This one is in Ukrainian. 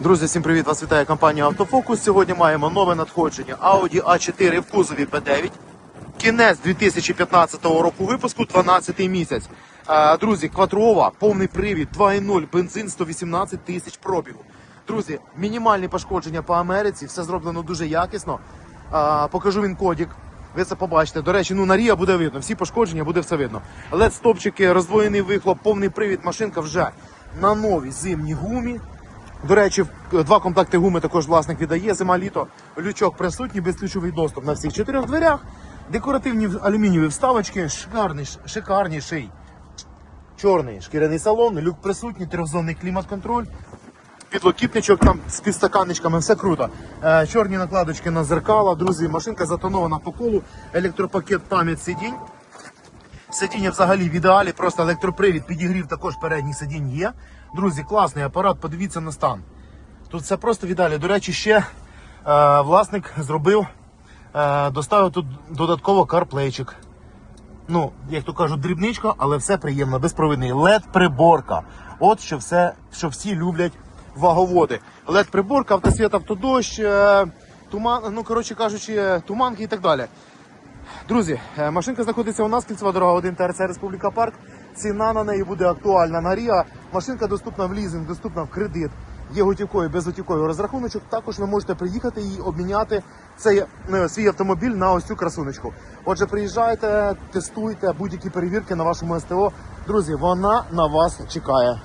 Друзі, всім привіт! Вас вітає компанія Автофокус. Сьогодні маємо нове надходження Audi A4 в кузові P9. Кінець 2015 року випуску, 12 місяць. Друзі, квадрова, повний привід, 2.0, бензин 118 тисяч пробігу. Друзі, мінімальні пошкодження по Америці, все зроблено дуже якісно. Покажу він кодік. Ви це побачите. До речі, ну на Ріа буде видно, всі пошкодження буде все видно. led стопчики, роздвоєний вихлоп, повний привід, машинка вже на новій зимній гумі. До речі, два комплекти гуми також власник віддає. Зима літо. Лючок присутній, безключовий доступ на всіх чотирьох дверях. Декоративні алюмінієві вставочки, шикарний, шикарніший. Чорний шкіряний салон, люк присутній, трьохзонний клімат-контроль. Підлокітничок там з підстаканничками, все круто. Е, чорні накладочки на зеркала. Друзі, машинка затонована по колу, електропакет пам'ять сидінь. Сидіння взагалі в ідеалі, просто електропривід, підігрів також передніх сидінь є. Друзі, класний апарат, подивіться на стан. Тут все просто в ідеалі. До речі, ще е, власник зробив, е, доставив тут додатково карплейчик. Ну, як то кажуть, дрібничка, але все приємно, безпровідний. led приборка От що все, що всі люблять ваговоди. led приборка автосвіт, автодощ, е, туман, ну коротше кажучи, е, туманки і так далі. Друзі, е, машинка знаходиться у нас, кільцева дорога 1 ТРЦ Республіка Парк. Ціна на неї буде актуальна на Ріа. Машинка доступна в лізинг, доступна в кредит. Є готівковий, безготівковий розрахуночок. Також ви можете приїхати і обміняти цей е, свій автомобіль на ось цю красунечку. Отже, приїжджайте, тестуйте будь-які перевірки на вашому СТО. Друзі, вона на вас чекає.